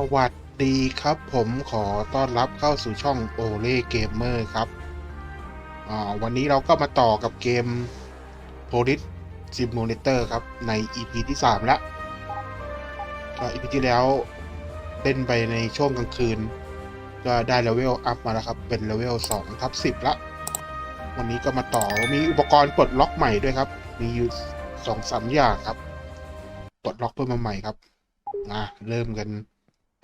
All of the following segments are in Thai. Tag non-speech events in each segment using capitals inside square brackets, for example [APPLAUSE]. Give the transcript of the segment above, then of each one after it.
สวัสดีครับผมขอต้อนรับเข้าสู่ช่องโอเล่เกมเมอร์ครับวันนี้เราก็มาต่อกับเกม Police Simulator ครับ ใน EP ที่ 3 แล้วก็ EP ที่แล้วเล่นไปในช่วงกลางคืน ก็ได้เลเวลอัพมาแล้วครับ เป็นเลเวล2ทับ10 ละ วันนี้ก็มาต่อมีอุปกรณ์ปลดล็อกใหม่ด้วยครับ มีอยู่สองสามอย่างครับ ปลดล็อกเพิ่มมาใหม่ครับมาเริ่มกัน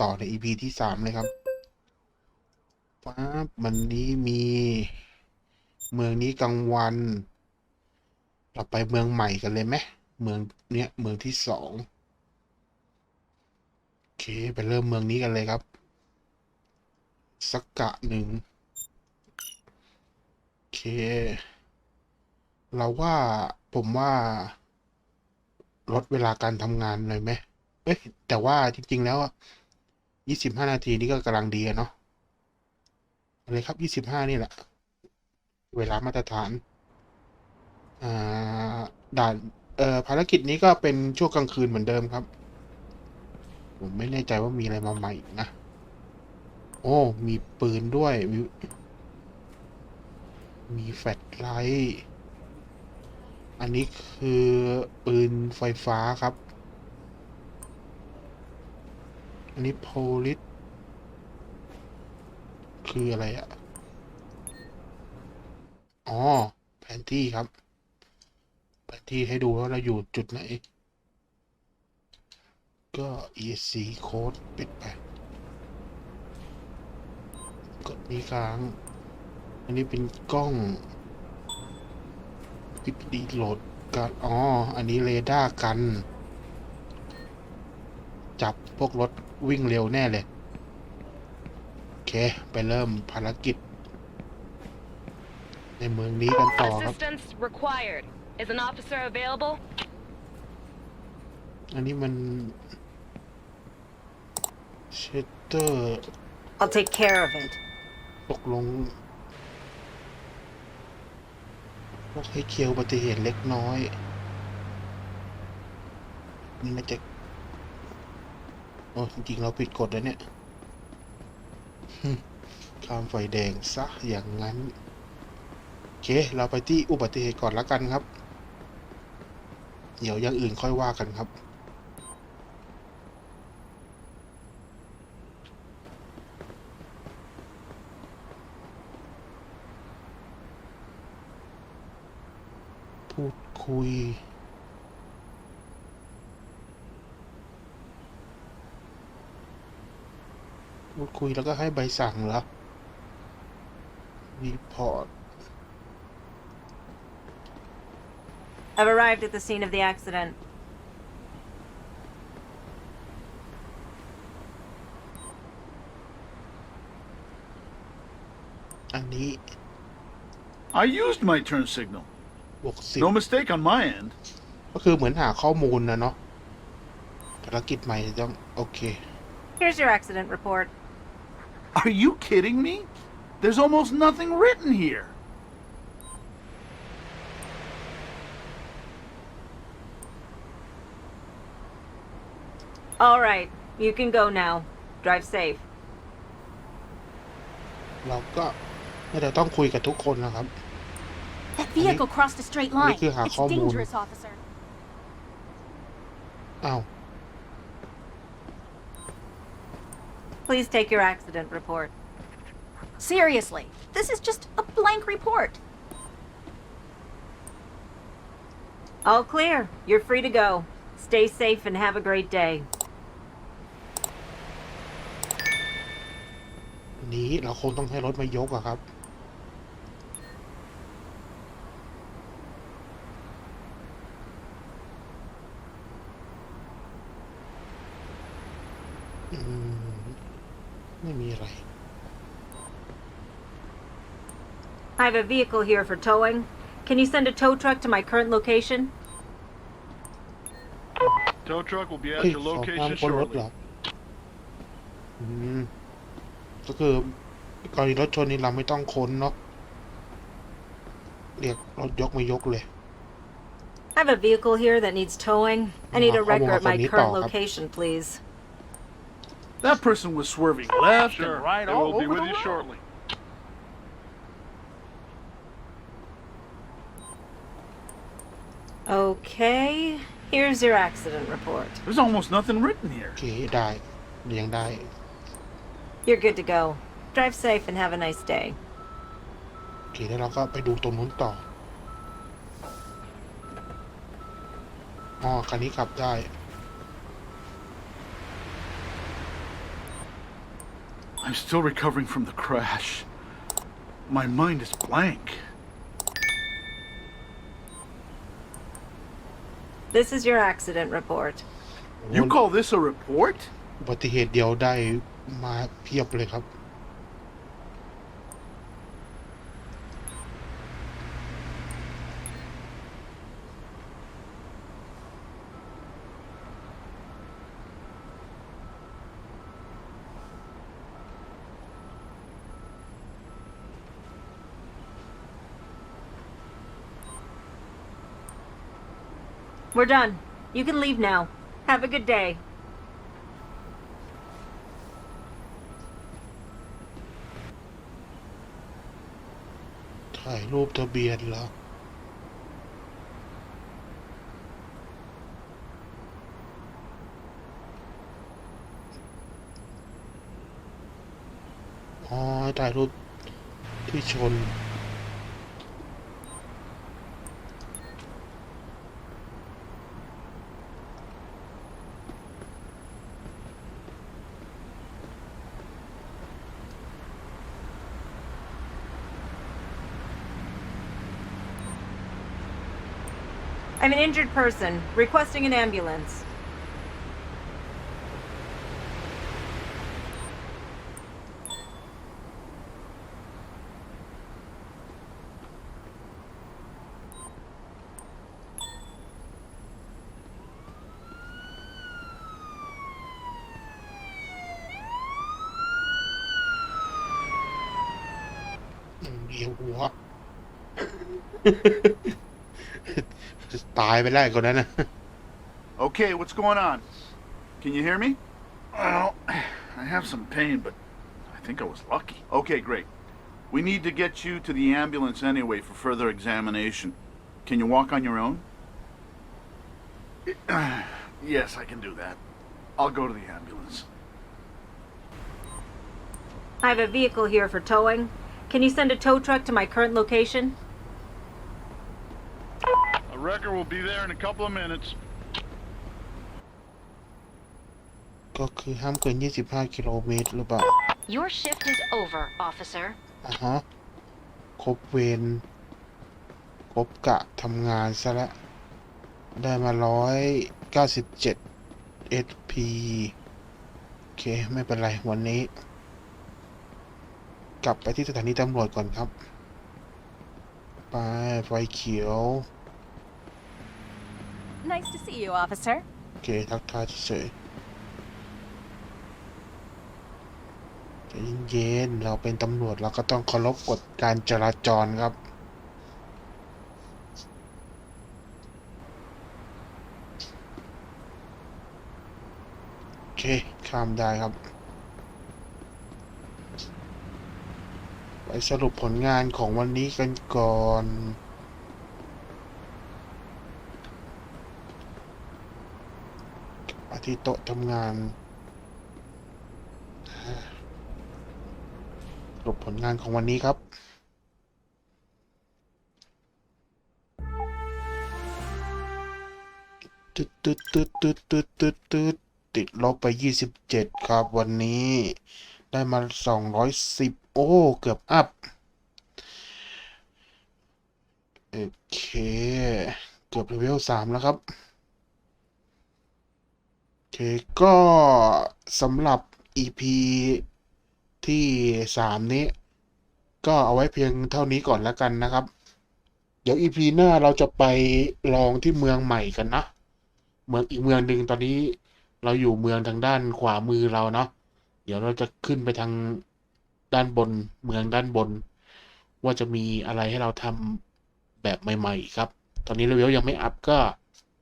ต่อใน EP ที่สามเลยครับฟ้าบวันนี้มี เมืองนี้กลางวัน เราไปเมืองใหม่กันเลยไหมเมืองเนี้ยเมืองที่สองโอเคไปเริ่มเมืองนี้กันเลยครับ สักกะหนึ่งโอเค เราว่าผมว่า ลดเวลาการทำงานหน่อยไหมเอ้ยแต่ว่าจริง ๆ แล้วอะ ยี่สิบห้านาทีนี่ก็กำลังดีอะเนาะอาเลยครับยี่สิบห้านี่แหละ เวลามาตรฐานอ่าด่านเอ่อภารกิจนี้ก็เป็นช่วงกลางคืนเหมือนเดิมครับ ผมไม่แน่ใจว่ามีอะไรมาใหม่อีกนะ โอ้ มีปืนด้วย มีมีแฟลชไลท์ อันนี้คือปืนไฟฟ้าครับ อั นนี้โพลิสคืออะไรอะอ๋อ แผนที่ครับ แผนที่ให้ดูว่าเราอยู่จุดไหน ก็ ESC code ปิดไป กดนี้ค้าง อันนี้เป็นกล้องปิดดีโหลดการอ๋อ อันนี้เรดาร์กัน จับพวกรถวิ่งเร็วแน่เลย โอเค ไปเริ่มภารกิจ ในเมืองนี้กันต่อครับ Assistance required. Is an officer available? อันนี้มันเชตเตอร์ I'll take care of it. ตกลงพวกให้เคลียร์อุบัติเหตุเล็กน้อย นี่น่าจะ โอ้จริงๆเราผิดกฎแล้วเนี่ยข้ามไฟแดงซะอย่างนั้น โอเค เราไปที่อุบัติเหตุก่อนละกันครับ เดี๋ยวอย่างอื่นค่อยว่ากันครับ พูดคุย พูดคุยแล้วก็ให้ใบสั่งเหรอรีพอร์ต I've arrived at the scene of the accident. อันนี้ I used my turn signal. บวกสิบ No mistake on my end. ก็คือเหมือนหาข้อมูลนะเนาะภารกิจใหม่ต้องโอเค Here's your accident report. Are you kidding me? There's almost nothing written here. All right, you can go now. Drive safe. เราก็ไม่ได้ต้องคุยกับทุกคนนะครับ That vehicle crossed a straight line.คือหา It's ข้อมูล dangerous, officer. อ้าว Please take your accident report. Seriously, this is just a blank report. All clear. You're free to go. Stay safe and have a great day. นี้เราคงต้องให้รถมายกอะครับ ไม่มีอะไร I have a vehicle here for towing. Can you send a tow truck to my current location? Tow truck will be at เฮ้ย your ขอความ location คนรถเหร shortly. อ อืม ก็คือกรณีรถชนนี่เราไม่ต้องค้นเนาะ เรียกรถยกมายกเลย I have a vehicle here that needs towing. I need a Ah, wrecker at my kamu current makan ni tau, kap. location, please. That person was swerving left Sure. and right They all will be over with the you road. shortly. Okay, here's your accident report. There's almost nothing written here. โอเค ได้ยังได้ You're good to go. Drive safe and have a nice day. โอเค แล้วเราก็ไปดูตรงนู้นต่อ อ๋อ คันนี้ขับได้ I'm still recovering from the crash. My mind is blank. This is your accident report. You call this a report? อุบัติเหตุเดียวได้มาเพียบเลยครับ We're done. You can leave now. Have a good day. ถ่ายรูปทะเบียนเหรออ๋อถ่ายรูปที่ชน I'm an injured person requesting an ambulance. [LAUGHS] [LAUGHS] Ừ, เดียวหัว ตายไปแล้วคนนั้นนะ [LAUGHS] Okay, what's going on? Can you hear me? Well, I have some pain, but I think I was lucky. Okay, great. We need to get you to the ambulance anyway for further examination. Can you walk on your own? [CLEARS THROAT] yes, I can do that. I'll go to the ambulance. I have a vehicle here for towing. Can you send a tow truck to my current location? A wrecker will be there in a couple of minutes. ก็คือห้ามเกิน 25 กิโลเมตรหรือเปล่า Your shift is over, officer. อะฮะ ครบเวร ครบกะทำงานซะแล้วได้มา 197 SP โอเค ไม่เป็นไร วันนี้ กลับไปที่สถานีตำรวจก่อนครับ ไป ไฟเขียว Nice to see you, officer. โอเคทักทายเฉยๆใจเย็นๆเราเป็นตำรวจเราก็ต้องเคารพกฎการจราจรครับ โอเค ข้ามได้ครับ ไปสรุปผลงานของวันนี้กันก่อน มา ที่โต๊ะทำงานสรุปผลงานของวันนี้ครับตึ๊ดตึ๊ดตึ๊ดตึ๊ดตึ๊ดตึ๊ดตึ๊ดติดลบไปยี่สิบเจ็ดครับวันนี้ ได้มาสองร้อยสิบโอ้ เกือบอัพ โอเค เกือบเลเวลสามแล้วครับ เคก็สำหรับ EP ที่สามนี้ ก็เอาไว้เพียงเท่านี้ก่อนแล้วกันนะครับ เดี๋ยว EP หน้าเราจะไปลองที่เมืองใหม่กันนะ เมืองอีกเมืองหนึ่งตอนนี้เราอยู่เมืองทางด้านขวามือเราเนาะเดี๋ยวเราจะขึ้นไปทางด้านบนเมืองด้านบน ว่าจะมีอะไรให้เราทำแบบใหม่ ๆ ครับ ตอนนี้เลเวลยังไม่อัพก็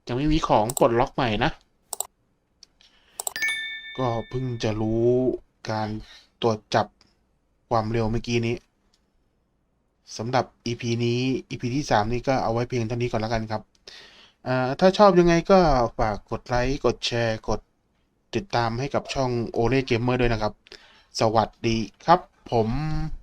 ยังไม่มีของปลดล็อกใหม่นะ ก็เพิ่งจะรู้การตรวจจับความเร็วเมื่อกี้นี้สำหรับ EP นี้ EP ที่ 3 นี้ก็เอาไว้เพียงเท่านี้ก่อนแล้วกันครับถ้าชอบยังไงก็ฝากกดไลค์ กดแชร์ กดติดตามให้กับช่อง o l e Gamer ด้วยนะครับ สวัสดีครับผม